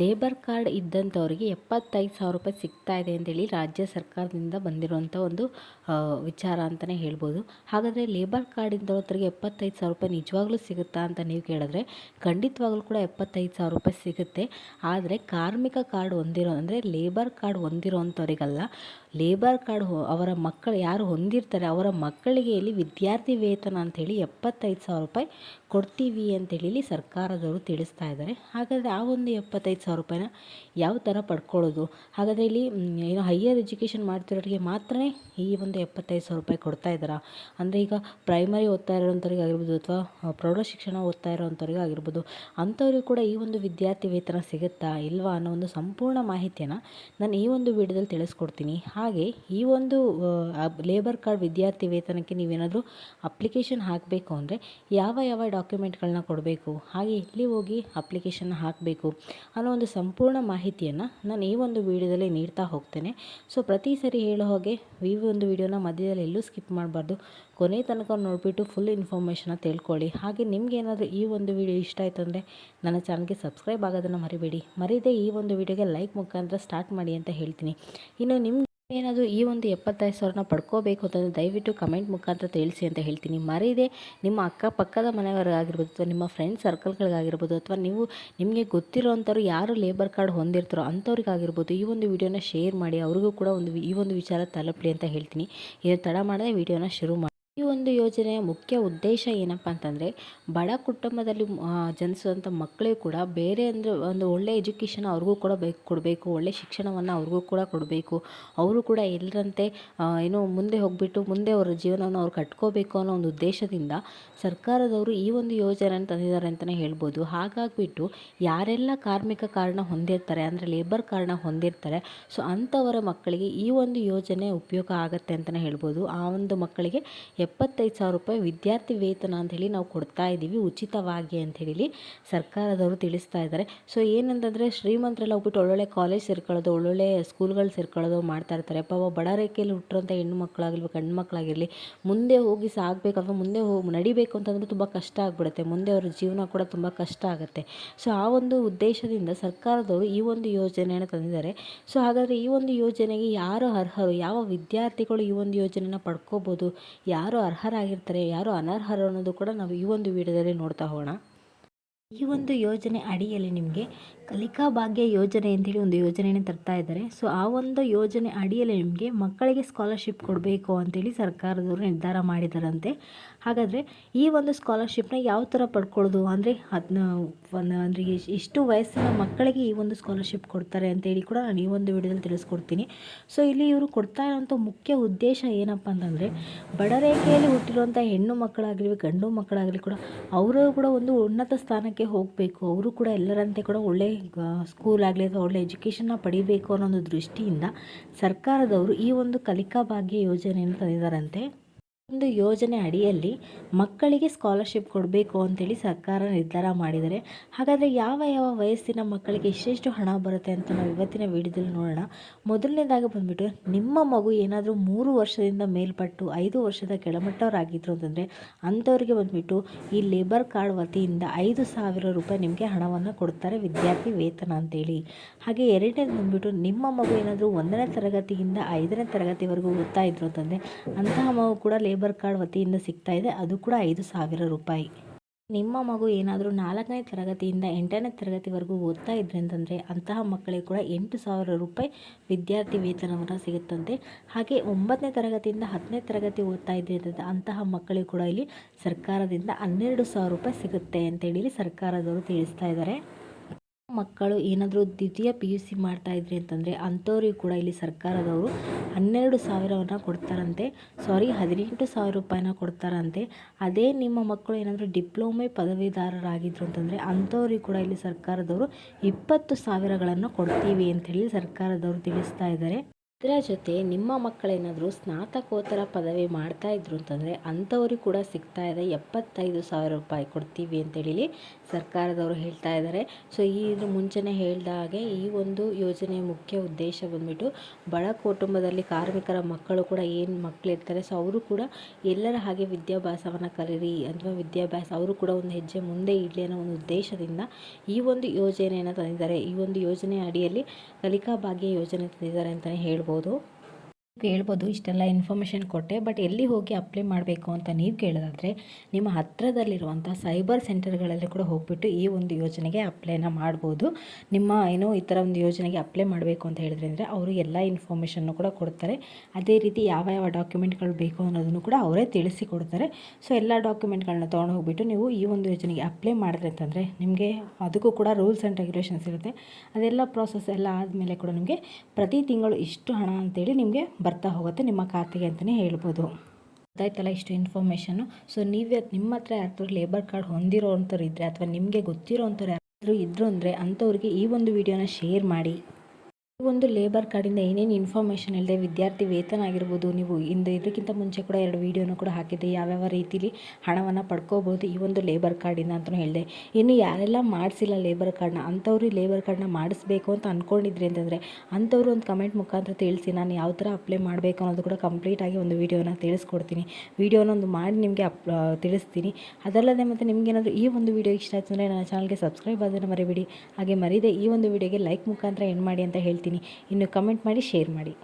Labour card ಇದ್ದಂಥವ್ರಿಗೆ ಎಪ್ಪತ್ತೈದು ಸಾವಿರ ರೂಪಾಯಿ ಸಿಗ್ತಾ ಇದೆ ಅಂತೇಳಿ ರಾಜ್ಯ ಸರ್ಕಾರದಿಂದ ಬಂದಿರುವಂಥ ಒಂದು ವಿಚಾರ ಅಂತಲೇ ಹೇಳ್ಬೋದು. ಹಾಗಾದರೆ ಲೇಬರ್ ಕಾರ್ಡ್ ಇದ್ದವರಿಗೆ ಎಪ್ಪತ್ತೈದು ಸಾವಿರ ರೂಪಾಯಿ ನಿಜವಾಗ್ಲೂ ಸಿಗುತ್ತಾ ಅಂತ ನೀವು ಕೇಳಿದ್ರೆ ಖಂಡಿತವಾಗ್ಲೂ ಕೂಡ ಎಪ್ಪತ್ತೈದು ಸಾವಿರ ರೂಪಾಯಿ ಸಿಗುತ್ತೆ. ಆದರೆ ಕಾರ್ಮಿಕ ಕಾರ್ಡ್ ಹೊಂದಿರೋ, ಅಂದರೆ ಲೇಬರ್ ಕಾರ್ಡ್ ಹೊಂದಿರೋವಂಥವ್ರಿಗಲ್ಲ ಲೇಬರ್ ಕಾರ್ಡ್ ಅವರ ಮಕ್ಕಳು ಯಾರು ಹೊಂದಿರ್ತಾರೆ ಅವರ ಮಕ್ಕಳಿಗೆ ಇಲ್ಲಿ ವಿದ್ಯಾರ್ಥಿ ವೇತನ ಅಂಥೇಳಿ ಎಪ್ಪತ್ತೈದು ಸಾವಿರ ರೂಪಾಯಿ ಕೊಡ್ತೀವಿ ಅಂತೇಳಿ ಸರ್ಕಾರದವರು ತಿಳಿಸ್ತಾ ಇದ್ದಾರೆ. ಹಾಗಾದರೆ ಆ ಒಂದು ಎಪ್ಪತ್ತೈದು ಸಾವಿರ ರೂಪಾಯಿನ ಯಾವ ಥರ ಪಡ್ಕೊಳ್ಳೋದು? ಹಾಗಾದರೆ ಇಲ್ಲಿ ಏನೋ ಹೈಯರ್ ಎಜುಕೇಷನ್ ಮಾಡ್ತಿರೋರಿಗೆ ಮಾತ್ರ ಈ ಒಂದು ಎಪ್ಪತ್ತೈದು ಸಾವಿರ ರೂಪಾಯಿ ಕೊಡ್ತಾ ಇದ್ದಾರಾ? ಅಂದರೆ ಈಗ ಪ್ರೈಮರಿ ಓದ್ತಾ ಇರೋಂಥವ್ರಿಗೆ ಆಗಿರ್ಬೋದು ಅಥವಾ ಪ್ರೌಢ ಶಿಕ್ಷಣ ಓದ್ತಾ ಇರೋವಂಥವ್ರಿಗೆ ಆಗಿರ್ಬೋದು, ಅಂಥವ್ರಿಗೂ ಕೂಡ ಈ ಒಂದು ವಿದ್ಯಾರ್ಥಿ ವೇತನ ಸಿಗುತ್ತಾ ಇಲ್ವಾ ಅನ್ನೋ ಒಂದು ಸಂಪೂರ್ಣ ಮಾಹಿತಿಯನ್ನು ನಾನು ಈ ಒಂದು ವಿಡಿಯೋದಲ್ಲಿ ತಿಳಿಸ್ಕೊಡ್ತೀನಿ. ಹಾಗೆ ಈ ಒಂದು ಲೇಬರ್ ಕಾರ್ಡ್ ವಿದ್ಯಾರ್ಥಿ ವೇತನಕ್ಕೆ ನೀವೇನಾದರೂ ಅಪ್ಲಿಕೇಶನ್ ಹಾಕಬೇಕು ಅಂದರೆ ಯಾವ ಯಾವ ಡಾಕ್ಯುಮೆಂಟ್ಗಳನ್ನ ಕೊಡಬೇಕು? ಹಾಗೆ ಎಲ್ಲಿ ಹೋಗಿ ಅಪ್ಲಿಕೇಶನ್ ಹಾಕಬೇಕು? ಅನ್ನೋ ಒಂದು ಸಂಪೂರ್ಣ ಮಾಹಿತಿಯನ್ನು ನಾನು ಈ ಒಂದು ವಿಡಿಯೋದಲ್ಲಿ ನೀಡ್ತಾ ಹೋಗ್ತೇನೆ. ಸೊ ಪ್ರತಿ ಸರಿ ಹೇಳೋ ಹಾಗೆ ಈ ಒಂದು ವಿಡಿಯೋನ ಮಧ್ಯದಲ್ಲಿ ಎಲ್ಲೂ ಸ್ಕಿಪ್ ಮಾಡಬಾರ್ದು. ಕೊನೆ ತನಕ ನೋಡಿಬಿಟ್ಟು ಫುಲ್ ಇನ್ಫಾರ್ಮೇಷನ್ನ ತಿಳ್ಕೊಳ್ಳಿ. ಹಾಗೆ ನಿಮ್ಗೆ ಏನಾದರೂ ಈ ಒಂದು ವಿಡಿಯೋ ಇಷ್ಟ ಆಯಿತು ಅಂದರೆ ನನ್ನ ಚಾನಲ್ಗೆ ಸಬ್ಸ್ಕ್ರೈಬ್ ಆಗೋದನ್ನು ಮರಿಬೇಡಿ. ಮರೀದೆ ಈ ಒಂದು ವಿಡಿಯೋಗೆ ಲೈಕ್ ಮುಖಾಂತರ ಸ್ಟಾರ್ಟ್ ಮಾಡಿ ಅಂತ ಹೇಳ್ತೀನಿ. ಇನ್ನು ನಿಮ್ಮ ಏನಾದರೂ ಈ ಒಂದು ಎಪ್ಪತ್ತೈದು ಸಾವಿರನ ಪಡ್ಕೋಬೇಕು ಅಂತಂದರೆ ದಯವಿಟ್ಟು ಕಮೆಂಟ್ ಮುಖಾಂತರ ತಿಳಿಸಿ ಅಂತ ಹೇಳ್ತೀನಿ. ಮರೀದೆ ನಿಮ್ಮ ಅಕ್ಕಪಕ್ಕದ ಮನೆಯವರಿಗಾಗಿರ್ಬೋದು ಅಥವಾ ನಿಮ್ಮ ಫ್ರೆಂಡ್ ಸರ್ಕಲ್ಗಳಿಗಾಗಿರ್ಬೋದು ಅಥವಾ ನೀವು ನಿಮಗೆ ಗೊತ್ತಿರೋವಂಥವ್ರು ಯಾರು ಲೇಬರ್ ಕಾರ್ಡ್ ಹೊಂದಿರ್ತಾರೋ ಅಂಥವ್ರಿಗಾಗಿರ್ಬೋದು ಈ ಒಂದು ವಿಡಿಯೋನ ಶೇರ್ ಮಾಡಿ ಅವ್ರಿಗೂ ಕೂಡ ಒಂದು ಈ ಒಂದು ವಿಚಾರ ತಲುಪಲಿ ಅಂತ ಹೇಳ್ತೀನಿ. ಇದು ತಡ ಮಾಡದೆ ವಿಡಿಯೋನ ಶುರು ಮಾಡಿ ಈ ಒಂದು ಯೋಜನೆಯ ಮುಖ್ಯ ಉದ್ದೇಶ ಏನಪ್ಪ ಅಂತಂದರೆ, ಬಡ ಕುಟುಂಬದಲ್ಲಿ ಜನಿಸುವಂಥ ಮಕ್ಕಳಿಗೂ ಕೂಡ ಬೇರೆ ಅಂದರೆ ಒಂದು ಒಳ್ಳೆಯ ಎಜುಕೇಷನ್ ಅವ್ರಿಗೂ ಕೂಡ ಬೇಕು ಕೊಡಬೇಕು ಒಳ್ಳೆಯ ಶಿಕ್ಷಣವನ್ನು ಅವ್ರಿಗೂ ಕೂಡ ಕೊಡಬೇಕು. ಅವರು ಕೂಡ ಎಲ್ಲರಂತೆ ಏನು ಮುಂದೆ ಹೋಗಿಬಿಟ್ಟು ಮುಂದೆ ಅವರ ಜೀವನವನ್ನು ಅವ್ರು ಕಟ್ಕೋಬೇಕು ಅನ್ನೋ ಒಂದು ಉದ್ದೇಶದಿಂದ ಸರ್ಕಾರದವರು ಈ ಒಂದು ಯೋಜನೆಯನ್ನು ತಂದಿದ್ದಾರೆ ಅಂತಲೇ ಹೇಳ್ಬೋದು. ಹಾಗಾಗಿಬಿಟ್ಟು ಯಾರೆಲ್ಲ ಕಾರ್ಮಿಕ ಕಾರಣ ಹೊಂದಿರ್ತಾರೆ, ಅಂದರೆ ಲೇಬರ್ ಕಾರಣ ಹೊಂದಿರ್ತಾರೆ ಸೊ ಅಂಥವರ ಮಕ್ಕಳಿಗೆ ಈ ಒಂದು ಯೋಜನೆ ಉಪಯೋಗ ಆಗುತ್ತೆ ಅಂತಲೇ ಹೇಳ್ಬೋದು. ಆ ಒಂದು ಮಕ್ಕಳಿಗೆ ಎಪ್ಪತ್ತೈದು ಸಾವಿರ ರೂಪಾಯಿ ವಿದ್ಯಾರ್ಥಿ ವೇತನ ಅಂಥೇಳಿ ನಾವು ಕೊಡ್ತಾ ಇದ್ದೀವಿ, ಉಚಿತವಾಗಿ ಅಂಥೇಳಿ ಸರ್ಕಾರದವರು ತಿಳಿಸ್ತಾ ಇದ್ದಾರೆ. ಸೊ ಏನಂತಂದರೆ ಶ್ರೀಮಂತರೆಲ್ಲ ಹೋಗ್ಬಿಟ್ಟು ಒಳ್ಳೊಳ್ಳೆ ಕಾಲೇಜ್ ಸೇರ್ಕೊಳ್ಳೋದು, ಒಳ್ಳೊಳ್ಳೆ ಸ್ಕೂಲ್ಗಳು ಸೇರ್ಕೊಳ್ಳೋದು ಮಾಡ್ತಾ ಇರ್ತಾರೆ. ಪಾಪ ಬಡ ರೇಖೆಯಲ್ಲಿ ಹುಟ್ಟಿರೋಂಥ ಹೆಣ್ಣು ಮಕ್ಕಳಾಗಲಿ ಗಂಡು ಮಕ್ಕಳಾಗಿರಲಿ, ಮುಂದೆ ಹೋಗಿ ಸಾಗಬೇಕಂದ್ರೆ ಮುಂದೆ ಹೋಗಿ ನಡಿಬೇಕು ಅಂತಂದರೆ ತುಂಬ ಕಷ್ಟ ಆಗ್ಬಿಡುತ್ತೆ. ಮುಂದೆ ಅವ್ರ ಜೀವನ ಕೂಡ ತುಂಬ ಕಷ್ಟ ಆಗುತ್ತೆ. ಸೊ ಆ ಒಂದು ಉದ್ದೇಶದಿಂದ ಸರ್ಕಾರದವರು ಈ ಒಂದು ಯೋಜನೆಯನ್ನು ತಂದಿದ್ದಾರೆ. ಸೊ ಹಾಗಾದರೆ ಈ ಒಂದು ಯೋಜನೆಗೆ ಯಾರು ಅರ್ಹರು? ಯಾವ ವಿದ್ಯಾರ್ಥಿಗಳು ಈ ಒಂದು ಯೋಜನೆನ ಪಡ್ಕೋಬೋದು? ಯಾರು ಅರ್ಹರಾಗಿರ್ತಾರೆ ಯಾರು ಅನರ್ಹರು ಅನ್ನೋದು ಕೂಡ ನಾವು ಈ ಒಂದು ವಿಡಿಯೋದಲ್ಲಿ ನೋಡ್ತಾ ಹೋಗೋಣ. ಈ ಒಂದು ಯೋಜನೆ ಅಡಿಯಲ್ಲಿ ನಿಮಗೆ ಕಲಿಕಾ ಭಾಗ್ಯ ಯೋಜನೆ ಅಂತೇಳಿ ಒಂದು ಯೋಜನೆಯನ್ನು ತರ್ತಾ ಇದ್ದಾರೆ. ಸೊ ಆ ಒಂದು ಯೋಜನೆ ಅಡಿಯಲ್ಲಿ ನಿಮಗೆ ಮಕ್ಕಳಿಗೆ ಸ್ಕಾಲರ್ಶಿಪ್ ಕೊಡಬೇಕು ಅಂತೇಳಿ ಸರ್ಕಾರದವರು ನಿರ್ಧಾರ ಮಾಡಿದಾರಂತೆ. ಹಾಗಾದರೆ ಈ ಒಂದು ಸ್ಕಾಲರ್ಶಿಪ್ನ ಯಾವ ಥರ ಪಡ್ಕೊಳ್ಳೋದು? ಅಂದರೆ ಅದನ್ನ ಒಂದು ಅಂದರೆ ಇಷ್ಟು ವಯಸ್ಸಿನ ಮಕ್ಕಳಿಗೆ ಈ ಒಂದು ಸ್ಕಾಲರ್ಶಿಪ್ ಕೊಡ್ತಾರೆ ಅಂತೇಳಿ ಕೂಡ ನಾನು ಈ ಒಂದು ವಿಡಿಯೋದಲ್ಲಿ ತಿಳಿಸ್ಕೊಡ್ತೀನಿ. ಸೊ ಇಲ್ಲಿ ಇವರು ಕೊಡ್ತಾ ಇರೋಂಥ ಮುಖ್ಯ ಉದ್ದೇಶ ಏನಪ್ಪ ಅಂತಂದರೆ ಬಡ ರೇಖೆಯಲ್ಲಿ ಹುಟ್ಟಿರುವಂಥ ಹೆಣ್ಣು ಮಕ್ಕಳಾಗಲಿ, ಗಂಡು ಮಕ್ಕಳಾಗಲಿ ಕೂಡ ಅವರು ಕೂಡ ಒಂದು ಉನ್ನತ ಸ್ಥಾನಕ್ಕೆ ಹೋಗಬೇಕು. ಅವರು ಕೂಡ ಎಲ್ಲರಂತೆ ಕೂಡ ಒಳ್ಳೆ ಸ್ಕೂಲ್ ಆಗಲಿ ಅಥವಾ ಒಳ್ಳೆ ಎಜುಕೇಷನ್ನ ಪಡಿಬೇಕು ಅನ್ನೋ ಒಂದು ದೃಷ್ಟಿಯಿಂದ ಸರ್ಕಾರದವರು ಈ ಒಂದು ಕಲಿಕಾ ಭಾಗ್ಯ ಯೋಜನೆಯನ್ನು ತಂದಿದ್ದಾರಂತೆ. ಒಂದು ಯೋಜನೆ ಅಡಿಯಲ್ಲಿ ಮಕ್ಕಳಿಗೆ ಸ್ಕಾಲರ್ಶಿಪ್ ಕೊಡಬೇಕು ಅಂತೇಳಿ ಸರ್ಕಾರ ನಿರ್ಧಾರ ಮಾಡಿದ್ದಾರೆ ಹಾಗಾದರೆ ಯಾವ ಯಾವ ವಯಸ್ಸಿನ ಮಕ್ಕಳಿಗೆ ಎಷ್ಟೆಷ್ಟು ಹಣ ಬರುತ್ತೆ ಅಂತ ನಾವು ಇವತ್ತಿನ ವಿಡಿಯೋದಲ್ಲಿ ನೋಡೋಣ. ಮೊದಲನೇದಾಗಿ ಬಂದ್ಬಿಟ್ಟು, ನಿಮ್ಮ ಮಗು ಏನಾದರೂ ಮೂರು ವರ್ಷದಿಂದ ಮೇಲ್ಪಟ್ಟು ಐದು ವರ್ಷದ ಕೆಳಮಟ್ಟವರಾಗಿದ್ದರು ಅಂತಂದರೆ, ಅಂಥವ್ರಿಗೆ ಬಂದ್ಬಿಟ್ಟು ಈ ಲೇಬರ್ ಕಾರ್ಡ್ ವತಿಯಿಂದ ಐದು ಸಾವಿರ ರೂಪಾಯಿ ನಿಮಗೆ ಹಣವನ್ನು ಕೊಡ್ತಾರೆ ವಿದ್ಯಾರ್ಥಿ ವೇತನ ಅಂತೇಳಿ. ಹಾಗೆ ಎರಡನೇದು ಬಂದ್ಬಿಟ್ಟು, ನಿಮ್ಮ ಮಗು ಏನಾದರೂ ಒಂದನೇ ತರಗತಿಯಿಂದ ಐದನೇ ತರಗತಿವರೆಗೂ ಓದ್ತಾ ಇದ್ರು ಅಂತಂದರೆ, ಅಂತಹ ಮಗು ಕೂಡ ಲೇಬರ್ ಕಾರ್ಡ್ ವತಿಯಿಂದ ಸಿಗ್ತಾ ಇದೆ. ಅದು ಕೂಡ ಐದು ಸಾವಿರ ರೂಪಾಯಿ. ನಿಮ್ಮ ಮಗು ಏನಾದರೂ ನಾಲ್ಕನೇ ತರಗತಿಯಿಂದ ಎಂಟನೇ ತರಗತಿವರೆಗೂ ಓದ್ತಾ ಇದ್ರೆ ಅಂತಂದರೆ ಅಂತಹ ಮಕ್ಕಳಿಗೆ ಕೂಡ ಎಂಟು ಸಾವಿರ ರೂಪಾಯಿ ವಿದ್ಯಾರ್ಥಿ ವೇತನವನ್ನು ಸಿಗುತ್ತಂತೆ. ಹಾಗೆ ಒಂಬತ್ತನೇ ತರಗತಿಯಿಂದ ಹತ್ತನೇ ತರಗತಿ ಓದ್ತಾ ಇದ್ರೆ ಅಂತಂದರೆ ಅಂತಹ ಮಕ್ಕಳಿಗೆ ಕೂಡ ಇಲ್ಲಿ ಸರ್ಕಾರದಿಂದ ಹನ್ನೆರಡು ಸಾವಿರ ರೂಪಾಯಿ ಸಿಗುತ್ತೆ ಅಂತೇಳಿ ಸರ್ಕಾರದವರು ತಿಳಿಸ್ತಾ ಇದ್ದಾರೆ. ಮಕ್ಕಳು ಏನಾದರೂ ದ್ವಿತೀಯ ಪಿ ಯು ಸಿ ಮಾಡ್ತಾ ಇದ್ರಿ ಅಂತಂದರೆ ಅಂಥವ್ರಿಗೆ ಕೂಡ ಇಲ್ಲಿ ಸರ್ಕಾರದವರು ಹನ್ನೆರಡು ಸಾವಿರವನ್ನು ಕೊಡ್ತಾರಂತೆ. ಸಾರಿ ಹದಿನೆಂಟು ಸಾವಿರ ರೂಪಾಯಿನ ಕೊಡ್ತಾರಂತೆ. ಅದೇ ನಿಮ್ಮ ಮಕ್ಕಳು ಏನಾದರೂ ಡಿಪ್ಲೊಮೆ ಪದವೀಧರರಾಗಿದ್ರು ಅಂತಂದರೆ ಅಂಥವ್ರಿಗೆ ಕೂಡ ಇಲ್ಲಿ ಸರ್ಕಾರದವರು ಇಪ್ಪತ್ತು ಸಾವಿರಗಳನ್ನು ಕೊಡ್ತೀವಿ ಅಂತೇಳಿ ಸರ್ಕಾರದವರು ತಿಳಿಸ್ತಾ ಇದ್ದಾರೆ. ಇದರ ಜೊತೆ ನಿಮ್ಮ ಮಕ್ಕಳೇನಾದರೂ ಸ್ನಾತಕೋತ್ತರ ಪದವಿ ಮಾಡ್ತಾ ಇದ್ರು ಅಂತಂದರೆ ಅಂಥವ್ರಿಗೆ ಕೂಡ ಸಿಗ್ತಾ ಇದೆ. ಎಪ್ಪತ್ತೈದು ಸಾವಿರ ರೂಪಾಯಿ ಕೊಡ್ತೀವಿ ಅಂತೇಳಿ ಸರ್ಕಾರದವರು ಹೇಳ್ತಾ ಇದ್ದಾರೆ. ಸೊ ಈ ಇದು ಮುಂಚೆನೇ ಹೇಳ್ದ ಹಾಗೆ ಈ ಒಂದು ಯೋಜನೆಯ ಮುಖ್ಯ ಉದ್ದೇಶ ಬಂದ್ಬಿಟ್ಟು ಬಡ ಕುಟುಂಬದಲ್ಲಿ ಕಾರ್ಮಿಕರ ಮಕ್ಕಳು ಕೂಡ ಏನು ಮಕ್ಕಳಿರ್ತಾರೆ ಸೊ ಅವರು ಕೂಡ ಎಲ್ಲರ ಹಾಗೆ ವಿದ್ಯಾಭ್ಯಾಸವನ್ನು ಕಲೀರಿ ಅಥವಾ ವಿದ್ಯಾಭ್ಯಾಸ ಅವರು ಕೂಡ ಒಂದು ಹೆಜ್ಜೆ ಮುಂದೆ ಇಡಲಿ ಅನ್ನೋ ಒಂದು ಉದ್ದೇಶದಿಂದ ಈ ಒಂದು ಯೋಜನೆಯನ್ನು ತಂದಿದ್ದಾರೆ. ಈ ಒಂದು ಯೋಜನೆ ಅಡಿಯಲ್ಲಿ ಕಲಿಕಾ ಭಾಗ್ಯ ಯೋಜನೆ ತಂದಿದ್ದಾರೆ ಅಂತಲೇ ಹೇಳ್ಬೋದು. ಮಾಡ್ಬೋದು. ಕೇಳ್ಬೋದು, ಇಷ್ಟೆಲ್ಲ ಇನ್ಫಾರ್ಮೇಷನ್ ಕೊಟ್ಟೆ ಬಟ್ ಎಲ್ಲಿ ಹೋಗಿ ಅಪ್ಲೈ ಮಾಡಬೇಕು ಅಂತ ನೀವು ಕೇಳೋದಾದರೆ, ನಿಮ್ಮ ಹತ್ತಿರದಲ್ಲಿರುವಂಥ ಸೈಬರ್ ಸೆಂಟರ್ಗಳಲ್ಲಿ ಕೂಡ ಹೋಗ್ಬಿಟ್ಟು ಈ ಒಂದು ಯೋಜನೆಗೆ ಅಪ್ಲೈನ ಮಾಡ್ಬೋದು. ನಿಮ್ಮ ಏನೋ ಈ ಥರ ಒಂದು ಯೋಜನೆಗೆ ಅಪ್ಲೈ ಮಾಡಬೇಕು ಅಂತ ಹೇಳಿದ್ರೆ ಅಂದರೆ ಅವರು ಎಲ್ಲ ಇನ್ಫಾರ್ಮೇಷನ್ನು ಕೂಡ ಕೊಡ್ತಾರೆ. ಅದೇ ರೀತಿ ಯಾವ ಯಾವ ಡಾಕ್ಯುಮೆಂಟ್ಗಳು ಬೇಕು ಅನ್ನೋದನ್ನು ಕೂಡ ಅವರೇ ತಿಳಿಸಿ ಕೊಡ್ತಾರೆ. ಸೊ ಎಲ್ಲ ಡಾಕ್ಯುಮೆಂಟ್ಗಳನ್ನ ತೊಗೊಂಡು ಹೋಗ್ಬಿಟ್ಟು ನೀವು ಈ ಒಂದು ಯೋಜನೆಗೆ ಅಪ್ಲೈ ಮಾಡಿದ್ರೆ ಅಂತಂದರೆ ನಿಮಗೆ ಅದಕ್ಕೂ ಕೂಡ ರೂಲ್ಸ್ ಆ್ಯಂಡ್ ರೆಗ್ಯುಲೇಷನ್ಸ್ ಇರುತ್ತೆ. ಅದೆಲ್ಲ ಪ್ರೋಸೆಸ್ ಎಲ್ಲ ಆದಮೇಲೆ ಕೂಡ ನಿಮಗೆ ಪ್ರತಿ ತಿಂಗಳು ಇಷ್ಟು ಹಣ ಅಂತೇಳಿ ನಿಮಗೆ ಬರ್ತಾ ಹೋಗುತ್ತೆ ನಿಮ್ಮ ಖಾತೆಗೆ ಅಂತಲೇ ಹೇಳ್ಬೋದು. ಗೊತ್ತಾಯ್ತಲ್ಲ ಇಷ್ಟು ಇನ್ಫಾರ್ಮೇಷನ್ನು ಸೊ ನೀವೇ ನಿಮ್ಮ ಹತ್ರ ಯಾರಾದ್ರೂ ಲೇಬರ್ ಕಾರ್ಡ್ ಹೊಂದಿರೋ ಅಂಥವ್ರು ಇದ್ದರೆ ಅಥವಾ ನಿಮಗೆ ಗೊತ್ತಿರೋ ಅಂಥವ್ರು ಯಾರಾದರೂ ಇದ್ದರು ಅಂದರೆ ಅಂಥವ್ರಿಗೆ ಈ ಒಂದು ವಿಡಿಯೋನ ಶೇರ್ ಮಾಡಿ. ಒಂದು ಲೇಬರ್ ಕಾರ್ಡಿಂದ ಏನೇನು ಇನ್ಫಾರ್ಮೇಷನ್ ಇಲ್ಲದೆ ವಿದ್ಯಾರ್ಥಿ ವೇತನ ಆಗಿರ್ಬೋದು, ನೀವು ಇಂದು ಇದಕ್ಕಿಂತ ಮುಂಚೆ ಕೂಡ ಎರಡು ವೀಡಿಯೋನು ಕೂಡ ಹಾಕಿದ್ದೆ. ಯಾವ್ಯಾವ ರೀತಿಲಿ ಹಣವನ್ನು ಪಡ್ಕೋಬೋದು ಈ ಒಂದು ಲೇಬರ್ ಕಾರ್ಡಿಂದ ಅಂತಲೂ ಹೇಳಿದೆ. ಇನ್ನು ಯಾರೆಲ್ಲ ಮಾಡಿಸಿಲ್ಲ ಲೇಬರ್ ಕಾರ್ಡ್ನ ಅಂಥವ್ರು ಈ ಲೇಬರ್ ಕಾರ್ಡ್ನ ಮಾಡಿಸ್ಬೇಕು ಅಂತ ಅಂದ್ಕೊಂಡಿದ್ರಿ ಅಂತಂದರೆ, ಅಂಥವ್ರು ಒಂದು ಕಮೆಂಟ್ ಮುಖಾಂತರ ತಿಳಿಸಿ, ನಾನು ಯಾವ ಥರ ಅಪ್ಲೈ ಮಾಡಬೇಕು ಅನ್ನೋದು ಕೂಡ ಕಂಪ್ಲೀಟಾಗಿ ಒಂದು ವೀಡಿಯೋನ ತಿಳಿಸ್ಕೊಡ್ತೀನಿ. ವೀಡಿಯೋನ ಒಂದು ಮಾಡಿ ನಿಮಗೆ ಅಪ್ ತಿಳಿಸ್ತೀನಿ. ಅದಲ್ಲದೆ ಮತ್ತು ನಿಮಗೇನಾದರೂ ಈ ಒಂದು ವೀಡಿಯೋ ಇಷ್ಟ ಆಯ್ತು ಅಂದರೆ ನನ್ನ ಚಾನಲ್ಗೆ ಸಬ್ಸ್ಕ್ರೈಬ್ ಆಗೋದನ್ನು ಮರಿಬೇಡಿ. ಹಾಗೆ ಮರಿದೆ ಈ ಒಂದು ವೀಡಿಯೋಗೆ ಲೈಕ್ ಮುಖಾಂತರ ಎಂಡ್ ಮಾಡಿ ಅಂತ ಹೇಳ್ತೀನಿ. ಇನ್ನು ಕಮೆಂಟ್ ಮಾಡಿ ಶೇರ್ ಮಾಡಿ.